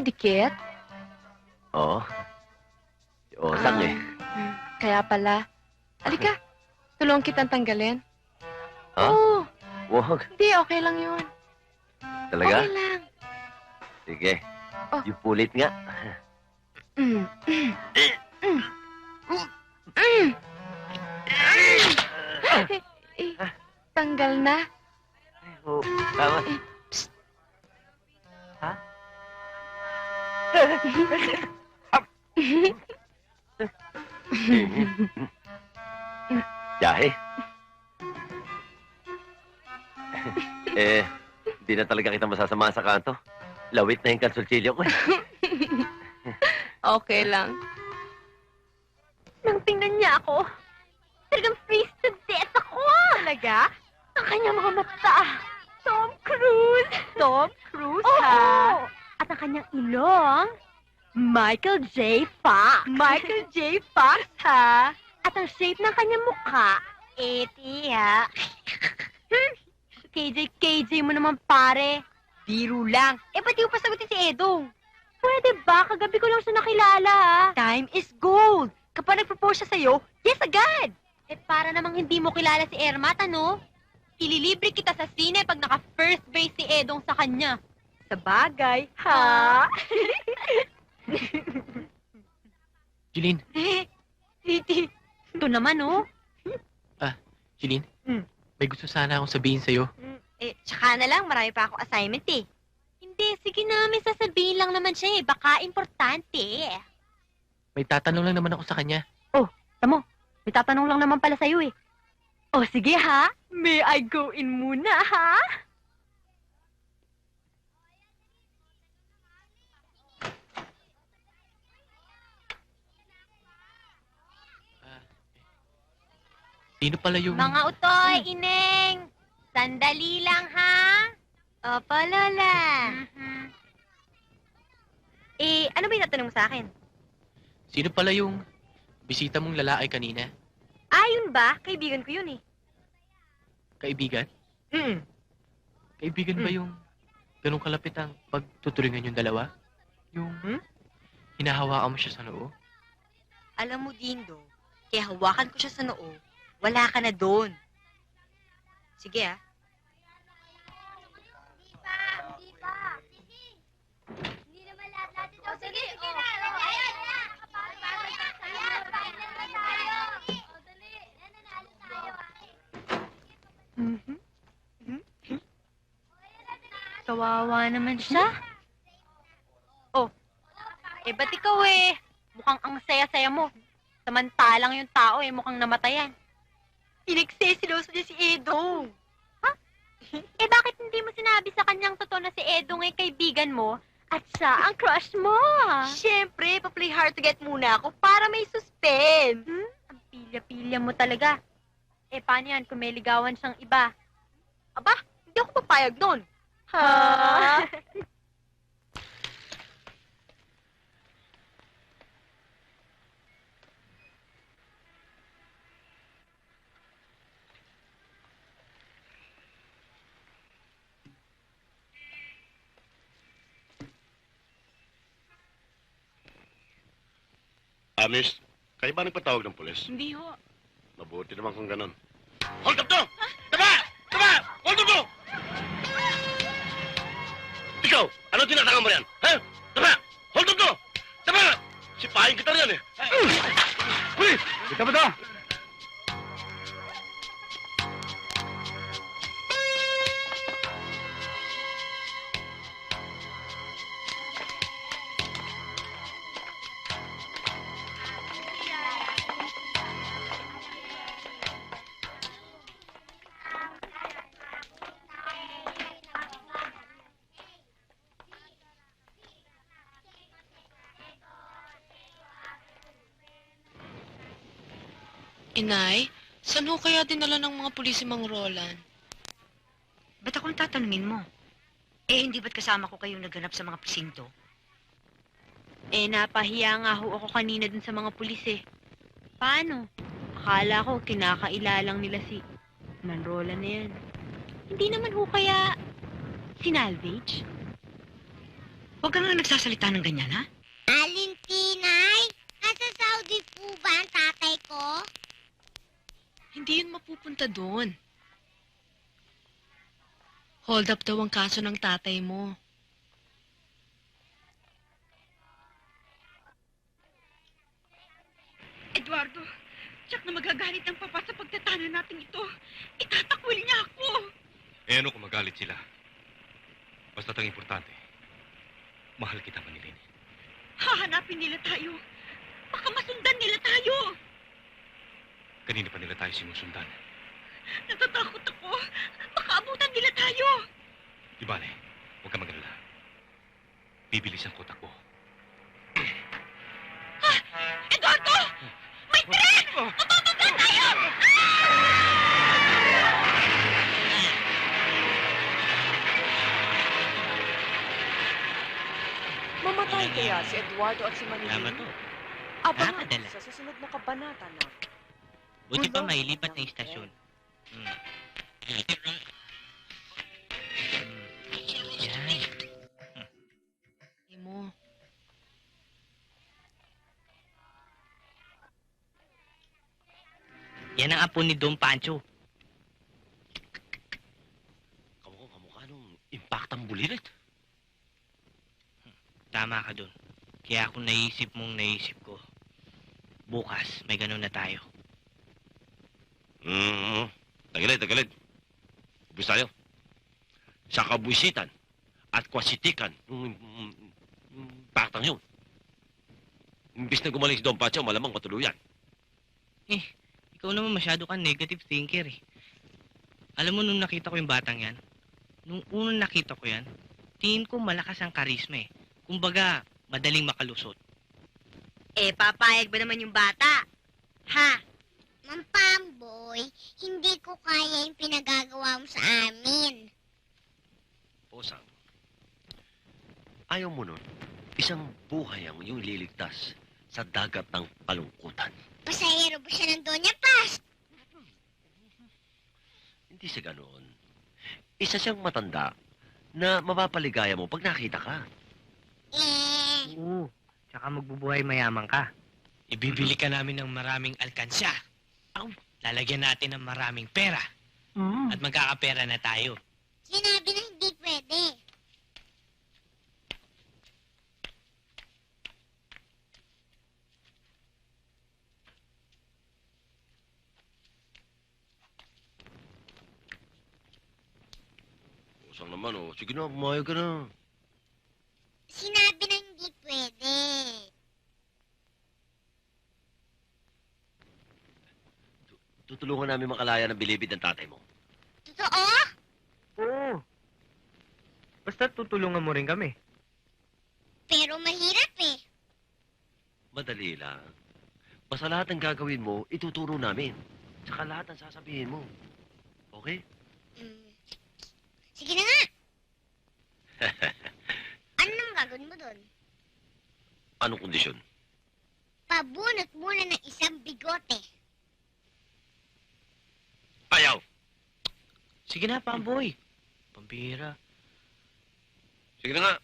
Nakadikit? Oo. Osang Ah. eh. Hmm, Kaya pala. Halika, tulungan kitang tanggalin. Ha? Oo, Wag. hindi, okay lang yun. Talaga? Okay lang. Sige. Oh. Yung pulit nga. Mm. Mm. Mm. Mm. Eh, eh, Tanggal na. Oo. Tama. Yahe. eh, hindi na talaga kita masasama sa kanto. Lawit na yung kansulchilyo ko eh. Okay lang. Nang tingnan niya ako, talagang freeze to death ako! Talaga? Ang kanyang mga mata. Tom Cruise! Tom Cruise, Oo. ha? Ang kanyang ilong, Michael J. Fox. Michael J. Fox, ha? At ang shape ng kanyang mukha, eti, ha? KJ, KJ mo naman, pare. Biro lang. Eh, ba't di mo pa sagutin si Edong? Pwede ba? Kagabi ko lang siya nakilala, ha? Time is gold. Kapag nag-propose siya sa'yo, yes agad. Eh, para namang hindi mo kilala si Ermat, ano? Ililibre kita sa sine pag naka-first base si Edong sa kanya. Sa bagay, ha? Jeline, Eh, Titi. Ito naman, oh. Jeline, Hmm. may gusto sana akong sabihin sa'yo. Eh, tsaka na lang, marami pa akong assignment eh. Hindi, sige na, may sasabihin lang naman siya eh. Baka importante. May tatanong lang naman ako sa kanya. May tatanong lang naman pala sa'yo eh. O sige ha, may I go in muna ha? Sino pala yung... Mga utoy, ineng. Sandali lang, ha? Opo, Lola. Mhm. Eh, ano ba yung tatanong mo sa akin? Sino pala yung bisita mong lalaki kanina? Ah, yun ba? Kaibigan ko yun eh. Kaibigan? Mm. Kaibigan ba yung ganun kalapit ang pagtuturingan yung dalawa? Yung Hmm? hinahawakan mo siya sa noo? Alam mo, Dindo, kaya hawakan ko siya sa noo, wala ka na doon. Sige ah. Mhm. Kawawa naman siya. Oh, eh ba't ikaw eh? Mukhang ang saya-saya mo. Samantalang yung tao eh, mukhang namatayan. Pinagsesiloso niya si Edong. Eh bakit hindi mo sinabi sa kanyang totoo na si Edong ay kaibigan mo at siya ang crush mo? Siyempre, pa-play hard to get muna ako para may suspense. Hmm? Ang pilya-pilya mo talaga. Eh paano yan kung may ligawan siyang iba? Aba, hindi ako papayag doon. Ha? Ah, miss, kayo ba nagpatawag ng pulis? Hindi ho. Mabuti naman kung ganun. Hold up to! Tama! Tama! Hold up to! Ikaw, ano tinatangan mo yan? Ha? Tama! Hold up to! Tama! Sipahin kita riyan eh. Uy! Ika ba to? Inay, saan ho kaya dinala ng mga pulis si Mang Roland? Ba't akong tatanungin mo? Eh, hindi ba't kasama ko kayong naghanap sa mga presinto? Eh, napahiya nga ho ako kanina dun sa mga pulis eh. Paano? Akala ko kinakailalang nila si Manrola na yan. Hindi naman ho kaya sinalvage? Huwag ka nga nagsasalita ng ganyan, ha? Alin, Tinay? Nasa Saudi po ba ang tatay ko? Mapupunta doon. Hold up daw ang kaso ng tatay mo. Eduardo, tsak na magagalit ang papa sa pagtatana natin ito. Itatakwil niya ako. Eh ano kung magalit sila? Basta't ang importante, mahal kita Manilin. Hahanapin nila tayo. Baka masundan nila tayo. Kanina pa nila tayo sinusundan. Natatakot ako. Baka abutan nila tayo. Di bale, huwag ka magalala. Bibilis ang kotak ko. Eduardo! May tren! Mabababa tayo! Mamatay kaya si Eduardo at si Tama Manilin? to. Abangan sa susunod na kabanata na. Buti pa Gulo mailipat na ng yung istasyon. Hmm. Hmm. Yan. Tatay mo. Yan ang apo ni Don Pancho. Kamukha, kamukha nung impactang bulilit. Tama ka dun. Kaya kung naisip mong naisip ko, bukas may ganun na tayo. Mm-hmm. Tagilid, tagilid. Ubus tayo. Sa kabuisitan at kwasitikan ng impactang yun. Imbis na gumaling si Don Pacho, malamang matuluyan. Ikaw naman masyado kang negative thinker eh. Alam mo nung nakita ko yung batang yan, nung unang nakita ko yan, tingin ko malakas ang karisma eh. Kumbaga, madaling makalusot. Eh, papayag ba naman yung bata? Ha? Ma'am Pamboy, hindi ko kaya yung pinagagawa mo sa amin. Osang, ayaw mo nun, isang buhay ang yung liligtas sa dagat ng kalungkutan. Pasahero ba siya ng Doña Paz? Hindi sa ganoon. Isa siyang matanda na mapapaligaya mo pag nakita ka. Eh, Oo. Tsaka magbubuhay mayaman ka. Ibibili ka namin ng maraming alkansya. Lalagyan natin ng maraming pera. At magkakapera na tayo. sinabi na hindi pwede. Osang naman, oh. Sige na, pumayag ka na. Sinabi na hindi pwede. Tutulungan namin makalaya ng bilibid ng tatay mo. Totoo? Oo. Basta tutulungan mo rin kami. Pero mahirap eh. Madali lang. Basta lahat ng gagawin mo, ituturo namin. Tsaka lahat ng sasabihin mo. Okay? Mm. Sige na nga. ano naman gagawin mo doon? Anong kondisyon? Pabunot muna ng isang bigote. Ayaw! Sige na, Pamboy. Pambira. Sige na nga.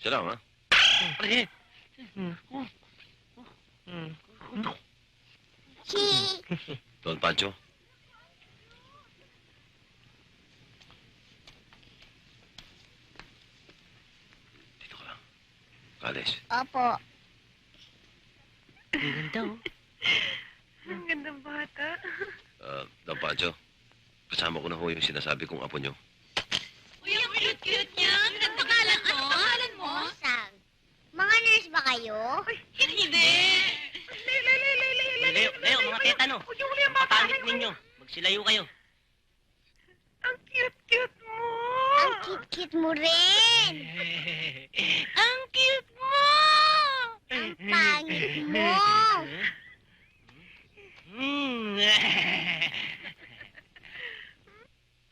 Siya lang, ha? Pare, Hmm. Hi. Don Pancho. Dito ka lang. Kalis. Opo. Ang ganda, oh. Ang gandang bata. Uh, Don Pancho, kasama ko na ho yung sinasabi kong apo nyo. Uy, ang cute-cute niya. Anong pangalan mo? Anong pangalan mo? Osang. Mga nurse ba kayo? Hindi. Leo, Leo, mga tetano. Ang patangit ninyo. Magsilayo kayo. Ang cute-cute mo rin. Ang cute mo! Ang pangit mo. Hmm.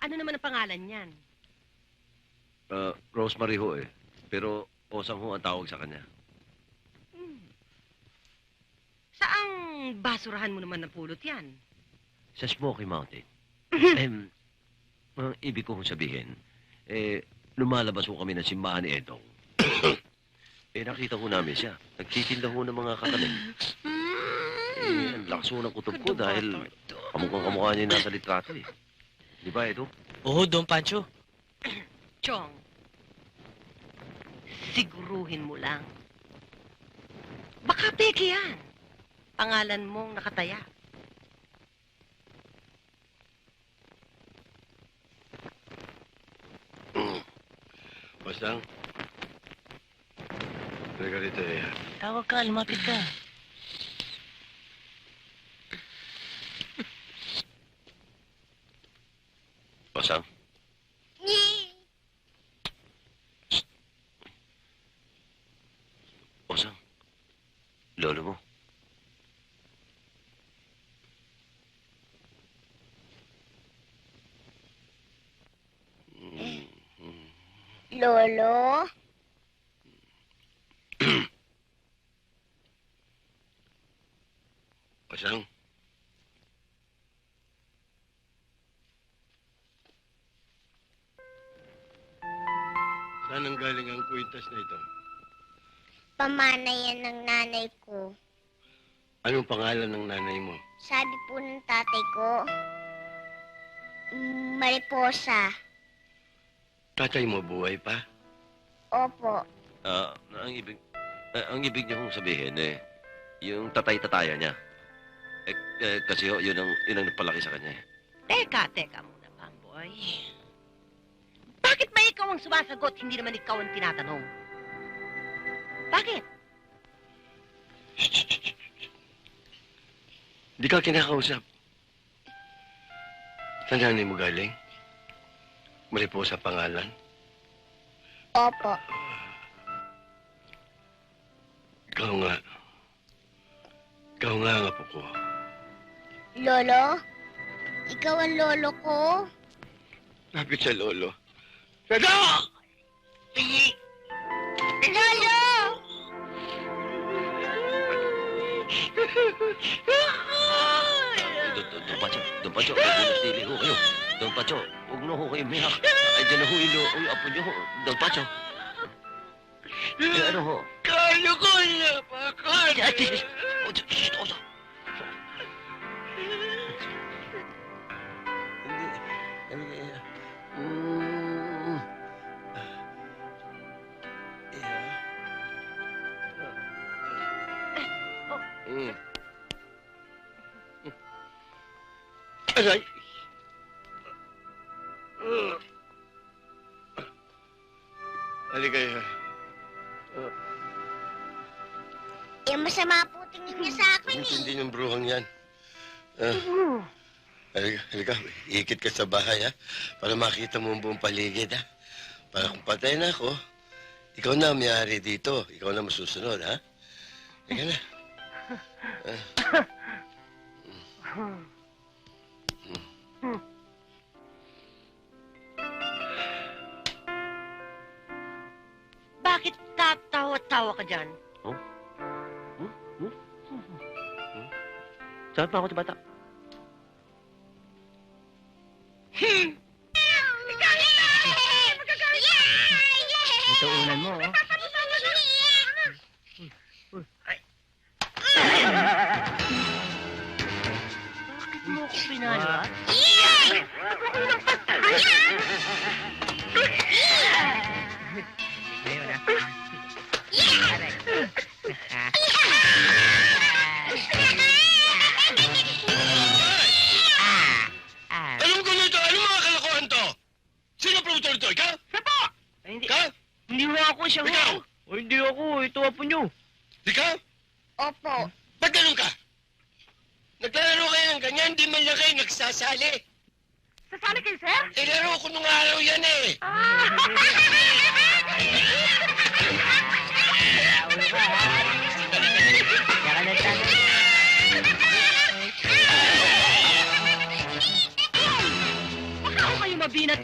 Ano naman ang pangalan niyan? Uh, Rosemary ho eh. Pero Osang ho ang tawag sa kanya. Saang basurahan mo naman napulot yan? sa Smoky Mountain. Em, ang ibig ko kong sabihin, eh, lumalabas ko kami ng simbahan ni Edong. eh, nakita ko namin siya. Nagtitinda ho ng mga kakanin. Eh, ang lakas ho ng kutob ko dahil kamukhang kamukha niya nasa litrato eh. Di ba, Edo? Oo, Don Pancho. Chong, siguruhin mo lang. Baka peke yan. Pangalan mong nakataya. Basta. Rito eh. Tawag ka, lumapit ka. Pasang? Pasang? Lolo mo? Mm, mm. Lolo? Pasang. Saan ang galing ang kwintas na ito? Pamana yan ng nanay ko. Anong pangalan ng nanay mo? Sabi po ng tatay ko, mm, Mariposa. Tatay mo buhay pa? Opo. Ah, ang ibig eh, ang ibig niyo kong sabihin eh yung tatay-tataya niya. Eh, eh, kasi ho, yun ang yun ang nagpalaki sa kanya eh. Teka, teka muna, Pamboy. Bakit ba ikaw ang sumasagot, hindi naman ikaw ang tinatanong? Bakit? Di ka kinakausap. Saan mo galing? Mali po sa pangalan. Opo. Ikaw nga. Ikaw nga ang apo ko. Lolo? Ikaw ang lolo ko? Lapit sa lolo. Dada! Lolo! Don, Pacho, Don Pacho, magpunastili ho kayo. Don Pacho, huwag na ho kayo miyak. Ay, dyan na ho yung, lo- yung apo niyo ho. Don Pacho. Ano ho? Kalo ko na pa Ay, ay, ay, hindi, eh, mm, Aray! Uh. Halika ya. Eh, masama po tingin niya sa akin eh. Hindi yung bruhang yan. Ah. halika, halika. Iikit ka sa bahay, ha? Para makita mo ang buong paligid, ha? Para kung patay na ako, ikaw na ang may-ari dito. Ikaw na masusunod, ha? Halika na. Bakit tatawa-tawa ka dyan? Saan pa ako si bata? Ito unan mo, oh. Bakit mo ako pinalo, ah? Anong gulo ito? Anong mga kalokohan to? Sino promotor ito? Ikaw? Ay, hindi, Ikaw? hindi ako siya, Ikaw? ho. O, hindi ako. Ito apo nyo. Ikaw? Opo. Ba't ganun ka? Naglalaro kayo ng ganyan, di man lang kayo nagsasali. Sasali kayo, sir? Eh, laro ko nung araw yan eh. Nagtatanong. Baka ako kayo mabinat.